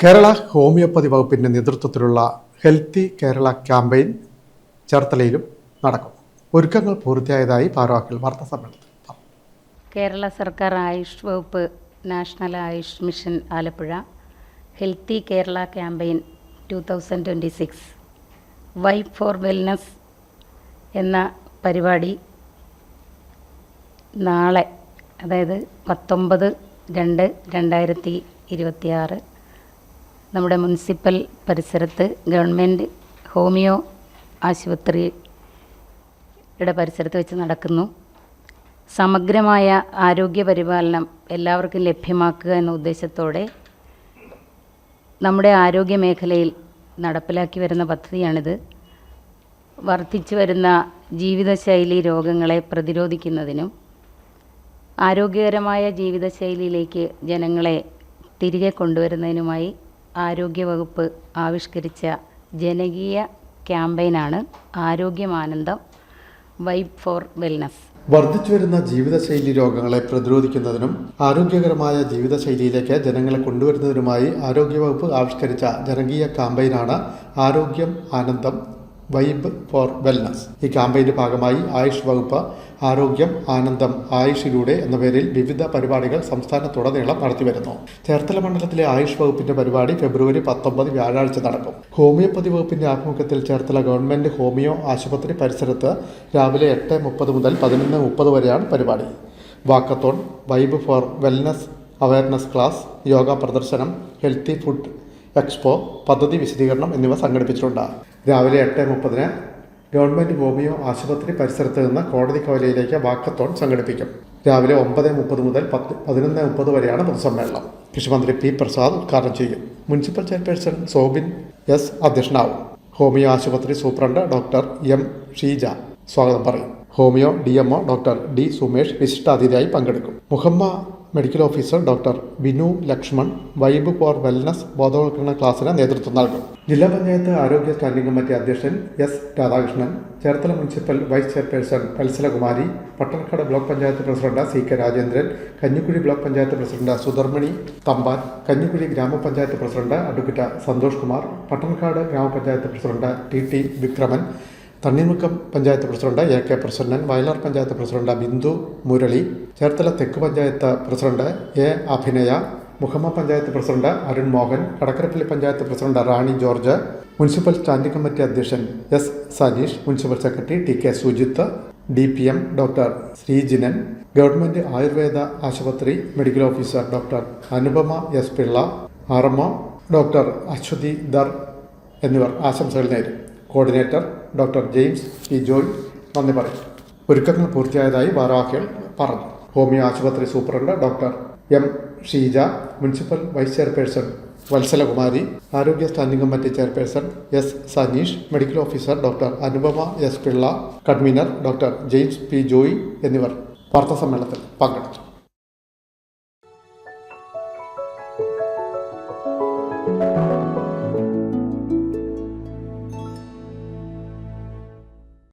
Kerala homeopathy വകുപ്പിന്റെ നേതൃത്വത്തിലുള്ള healthy Kerala campaign ചേർത്തലയിലും നടക്കും. ഒരുക്കങ്ങൾ പൂർത്തിയായതായി ഭാരവാഹികൾ വാർത്താ സമ്മേളനത്തിൽ കേരള സർക്കാർ ആയുഷ് വകുപ്പ് national Ayush mission Alappuzha healthy Kerala campaign two thousand twenty six vibe for wellness എന്ന പരിപാടി നാളെ അതായത് പത്തൊമ്പത് രണ്ട് രണ്ടായിരത്തി ഇരുപത്തിയാറ് നമ്മുടെ മുനിസിപ്പൽ പരിസരത്ത് ഗവൺമെന്റ് ഹോമിയോ ആശുപത്രിയുടെ പരിസരത്ത് വെച്ച് നടക്കുന്നു. സമഗ്രമായ ആരോഗ്യ പരിപാലനം എല്ലാവർക്കും ലഭ്യമാക്കുക എന്ന ഉദ്ദേശത്തോടെ നമ്മുടെ ആരോഗ്യ മേഖലയിൽ നടപ്പിലാക്കി വരുന്ന പദ്ധതിയാണിത്. വർദ്ധിച്ചു വരുന്ന ജീവിതശൈലി രോഗങ്ങളെ പ്രതിരോധിക്കുന്നതിനും ആരോഗ്യകരമായ ജീവിതശൈലിയിലേക്ക് ജനങ്ങളെ തിരികെ കൊണ്ടുവരുന്നതിനുമായി ആരോഗ്യവകുപ്പ് ആവിഷ്കരിച്ച ജനകീയ ക്യാമ്പയിനാണ് ആരോഗ്യമാനന്ദം വൈബ് ഫോർ വെൽനസ്. വർദ്ധിച്ചുവരുന്ന ജീവിതശൈലി രോഗങ്ങളെ പ്രതിരോധിക്കുന്നതിനും ആരോഗ്യകരമായ ജീവിതശൈലിയിലേക്ക് ജനങ്ങളെ കൊണ്ടുവരുന്നതിനുമായി ആരോഗ്യവകുപ്പ് ആവിഷ്കരിച്ച ജനകീയ ക്യാമ്പയിനാണ് ആരോഗ്യം ആനന്ദം വൈബ് ഫോർ വെൽനസ് ഈ ക്യാമ്പയിന്റെ ഭാഗമായി ആയുഷ് വകുപ്പ് ആരോഗ്യം ആനന്ദം ആയുഷിലൂടെ എന്ന പേരിൽ വിവിധ പരിപാടികൾ സംസ്ഥാനത്തുടനീളം നടത്തിവരുന്നു ചേർത്തല മണ്ഡലത്തിലെ ആയുഷ് വകുപ്പിന്റെ പരിപാടി ഫെബ്രുവരി പത്തൊമ്പത് വ്യാഴാഴ്ച നടക്കും. ഹോമിയോപ്പതി വകുപ്പിന്റെ ആഭിമുഖ്യത്തിൽ ചേർത്തല ഗവൺമെന്റ് ഹോമിയോ ആശുപത്രി പരിസരത്ത് രാവിലെ എട്ട് മുപ്പത് മുതൽ പതിനൊന്ന് മുപ്പത് വരെയാണ് പരിപാടി. Walkathon vibe for wellness awareness class yoga പ്രദർശനം ഹെൽത്തി ഫുഡ് എക്സ്പോ പദ്ധതി വിശദീകരണം എന്നിവ സംഘടിപ്പിച്ചിട്ടുണ്ട്. രാവിലെ എട്ട് മുപ്പതിന് ഗവൺമെന്റ് ഹോമിയോ ആശുപത്രി പരിസരത്ത് നിന്ന് കോടതി കവലയിലേക്ക് വാക്കത്തോൺ സംഘടിപ്പിക്കും. രാവിലെ ഒമ്പത് മുപ്പത് മുതൽ പത്ത് പതിനൊന്ന് മുപ്പത് വരെയാണ് പൊതുസമ്മേളനം. കൃഷിമന്ത്രി പി പ്രസാദ് ഉദ്ഘാടനം ചെയ്യും. മുനിസിപ്പൽ ചെയർപേഴ്സൺ സോബിൻ എസ് അധ്യക്ഷനാവും. ഹോമിയോ ആശുപത്രി സൂപ്രണ്ട് ഡോക്ടർ എം ഷീജ സ്വാഗതം പറയും. Homeo D doctor D Sumesh വിശിഷ്ടാതിഥിയായി പങ്കെടുക്കും. Muhamma medical officer doctor Vinu Lakshman vibe for wellness ബോധവൽക്കരണ ക്ലാസ്സിന് നേതൃത്വം നൽകും. ജില്ലാ പഞ്ചായത്ത് ആരോഗ്യ സ്റ്റാൻഡിംഗ് കമ്മിറ്റി അധ്യക്ഷൻ S Radhakrishnan Cherthala municipal vice chairperson Vatsalakumari Pattanakkad block panchayat president C K Rajendran Kanjikuzhi block panchayat president Sudharmani Thampan Kanjikuzhi grama panchayat president advocate Santhosh Kumar Pattanakkad grama panchayat president T T Vikraman Thanneermukkam panchayat president A K Prasannan Vayalar panchayat president Bindu Murali Cherthala തെക്ക് panchayat president A Abhinaya Muhamma panchayat president Arun Mohan Kadakkarappally panchayat president Rani George municipal standing committee അധ്യക്ഷൻ S Sajeesh municipal secretary T K Sujith D P M doctor Sreejinan government Ayurveda ആശുപത്രി medical officer doctor Anupama S Pillai R doctor Aswathi there എന്നിവർ ആശംസകൾ നേരും coordinator doctor James P Joy നന്ദി പറയും. ഒരുക്കങ്ങൾ പൂർത്തിയായതായി ഭാരവാഹികൾ പറഞ്ഞു. ഹോമിയോ ആശുപത്രി superintendent doctor M Sheeja municipal vice chairperson Vatsalakumari ആരോഗ്യ standing committee chairperson S Saneesh medical officer doctor Anupama S Pillai convener doctor James P Joy എന്നിവർ വാർത്താസമ്മേളനത്തിൽ പങ്കെടുത്തു.